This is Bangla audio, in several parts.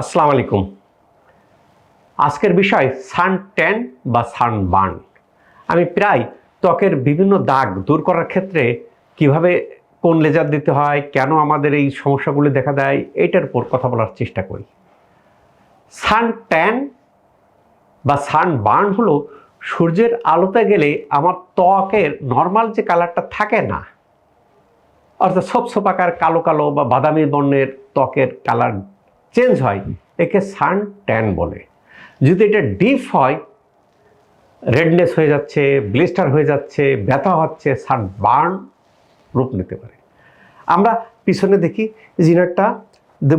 আসসালামু আলাইকুম। আজকের বিষয় সান ট্যান বা সান বার্ন আমি প্রায় ত্বকের বিভিন্ন দাগ দূর করার ক্ষেত্রে কীভাবে কোন লেজার দিতে হয়, কেন আমাদের এই সমস্যাগুলি দেখা দেয় এটার উপর কথা বলার চেষ্টা করি। সান ট্যান বা সান বার্ন হলো সূর্যের আলোতে গেলে আমার ত্বকের নর্মাল যে কালারটা থাকে না, অর্থাৎ সব সোপাকার কালো কালো বা বাদামি বর্ণের ত্বকের কালার চেঞ্জ হয়, একে সান ট্যান বলে। যদি এটা ডিপ হয় রেডনেস হয়ে যাচ্ছে ব্লিস্টার হয়ে যাচ্ছে, ব্যথা হচ্ছে সান বার্ন রূপ নিতে পারে। আমরা পিছনে দেখি জিনারটা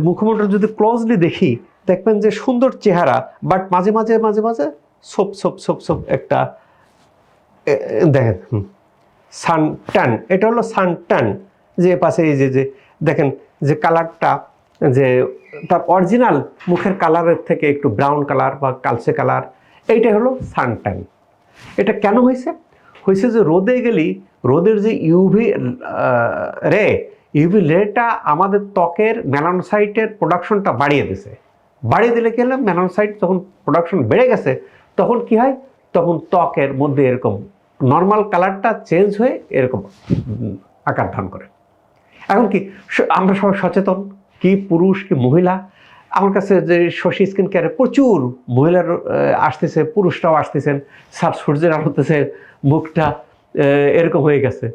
মুখমণ্ডল যদি ক্লোজলি দেখি, দেখবেন যে সুন্দর চেহারা বাট মাঝে মাঝে মাঝে মাঝে সোপ সোপ সোপ সোপ একটা দেখেন সান ট্যান এটা হলো সান ট্যান যে পাশে এই যে যে, দেখেন যে কালারটা যে তার অরিজিনাল মুখের কালারের থেকে একটু ব্রাউন কালার বা কালচে কালার এইটাই হলো সান ট্যান এটা কেন হয়েছে? হয়েছে যে রোদে গেলি, রোদের যে ইউভি রে ইউভি রেটা আমাদের ত্বকের মেলানোসাইটের প্রোডাকশনটা বাড়িয়ে দিছে বাড়িয়ে দিলে কি হলো? মেলানোসাইট যখন প্রোডাকশন বেড়ে গেছে, তখন কি হয়? তখন ত্বকের মধ্যে এরকম নর্মাল কালারটা চেঞ্জ হয়ে এরকম আকার ধারণ করে। এখন কি আমরা সবাই সচেতন? কি পুরুষ, কি মহিলা? আমার কাছে যে শশী স্কিন কেয়ারে প্রচুর মহিলার আসতেছে, পুরুষরাও আসতেছেন। স্যার সূর্যের আলোতেছে, মুখটা এরকম হয়ে গেছে।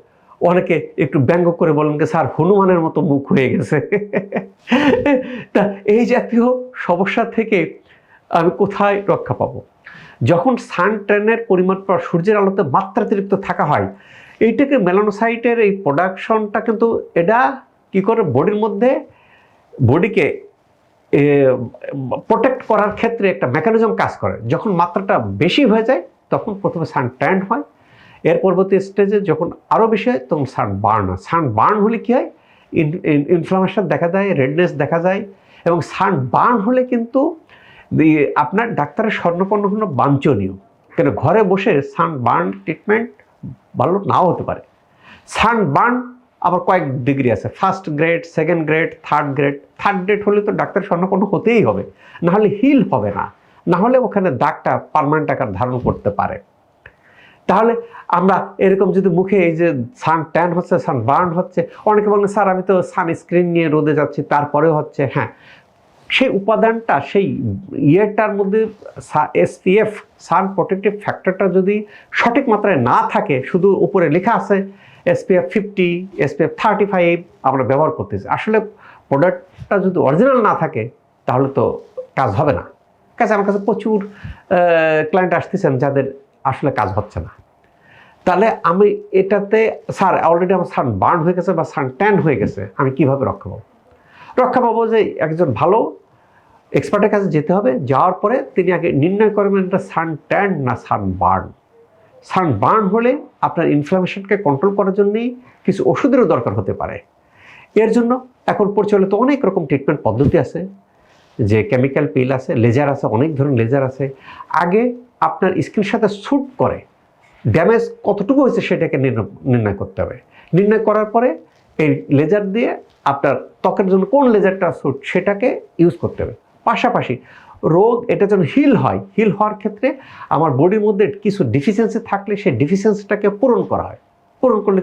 অনেকে একটু ব্যঙ্গ করে বলেন যে, স্যার, হনুমানের মতো মুখ হয়ে গেছে। তা এই জাতীয় সমস্যা থেকে আমি কোথায় রক্ষা পাবো? যখন সান ট্যানের পরিমাণ পর সূর্যের আলোতে মাত্রাতিরিক্ত থাকা হয়, এইটাকে মেলানোসাইটের এই প্রোডাকশনটা কিন্তু এটা কি করে বডির মধ্যে বডিকে প্রোটেক্ট করার ক্ষেত্রে একটা মেকানিজম কাজ করে। যখন মাত্রাটা বেশি হয়ে যায়, তখন প্রথমে সান ট্যান হয়। এর পরবর্তী স্টেজে যখন আরও বেশি হয়, তখন সান বার্ন হয়। সান বার্ন হলে কী হয়? ইনফ্লামেশন দেখা যায় রেডনেস দেখা যায়। এবং সান বার্ন হলে কিন্তু আপনার ডাক্তারের স্বর্ণপন্ন হলো বাঞ্ছনীয়। কেন? ঘরে বসে সান বার্ন ট্রিটমেন্ট ভালো নাও হতে পারে। সান বার্ন আবার কয়েক ডিগ্রি আছে। First grade second grade third grade third grade হলে তো ডাক্তার স্বর্ণপন্ন হতেই হবে। নাহলে হিল হবে না। না হলে ওখানে দাগটা পার্মানেন্ট আকার ধারণ করতে পারে। তাহলে আমরা এরকম যদি মুখে এই যে সান ট্যান হচ্ছে সান বার্ন হচ্ছে, অনেকে বলেন স্যার, আমি তো সানস্ক্রিন নিয়ে রোদে যাচ্ছি। তারপরেও হচ্ছে হ্যাঁ সেই উপাদানটা, সেই ইয়েটার মধ্যে এসপিএফ সান প্রোটেক্টিভ ফ্যাক্টরটা যদি সঠিক মাত্রায় না থাকে, শুধু উপরে লেখা আছে SPF fifty SPF thirty five আমরা ব্যবহার করতেছি। আসলে প্রোডাক্টটা যদি অরিজিনাল না থাকে, তাহলে তো কাজ হবে না। কাছে আমার কাছে প্রচুর ক্লায়েন্ট আসতেছেন যাদের আসলে কাজ হচ্ছে না। তাহলে আমি এটাতে, স্যার অলরেডি আমার সান বার্ন হয়ে গেছে বা সান ট্যান হয়ে গেছে, আমি কীভাবে রক্ষা পাবো? রক্ষা পাবো যে একজন ভালো এক্সপার্টের কাছে যেতে হবে, যাওয়ার পরে তিনি আগে নির্ণয় করবেন এটা সান ট্যান না সান বার্ন সান বার্ন হলে আপনার ইনফ্লামেশনকে কন্ট্রোল করার জন্যই কিছু ওষুধেরও দরকার হতে পারে। এর জন্য এখন প্রচলিত অনেক রকম ট্রিটমেন্ট পদ্ধতি আছে, যে কেমিক্যাল পিল আছে লেজার আছে, অনেক ধরনের লেজার আছে। আগে আপনার স্কিনের সাথে স্যুট করে ড্যামেজ কতটুকু হয়েছে সেটাকে নির্ণ- নির্ণয় করতে হবে। নির্ণয় করার পরে এই লেজার দিয়ে আপনার ত্বকের জন্য কোন লেজারটা স্যুট সেটাকে ইউজ করতে হবে। পাশাপাশি রোগ, এটা যেন হিল হয় হিল হওয়ার ক্ষেত্রে আমার বডির মধ্যে কিছু ডিফিসিয়েন্সি থাকলে সেই ডিফিসিয়েন্সিটাকে পূরণ করা হয়। পূরণ করলে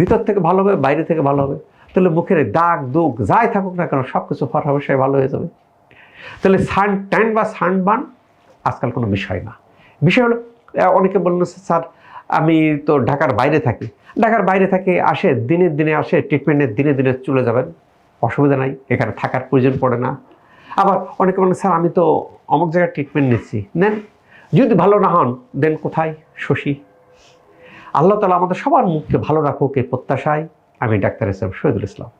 ভিতর থেকে ভালো হবে, বাইরে থেকে ভালো হবে। তাহলে মুখের দাগ দুগ যাই থাকুক না কেন সব কিছু ফর হবে, সে ভালো হয়ে যাবে। তাহলে সান ট্যান বা সানবার্ন আজকাল কোনো বিষয় না। বিষয় হলো অনেকে বলল, স্যার, আমি তো ঢাকার বাইরে থাকি। ঢাকার বাইরে থাকি আসে দিনে দিনে আসে ট্রিটমেন্টের দিনে দিনে চলে যাবেন। অসুবিধা নাই, এখানে থাকার প্রয়োজন পড়ে না। আবার অনেকে বলেন স্যার, আমি তো অমুক জায়গায় ট্রিটমেন্ট নিচ্ছি। নেন, যদি ভালো না হন, দেন কোথায়? শশী। আল্লাহ তালা আমাদের সবার মুখকে ভালো রাখুক এই প্রত্যাশায় আমি ডাক্তার হিসেবে শহীদুল ইসলাম।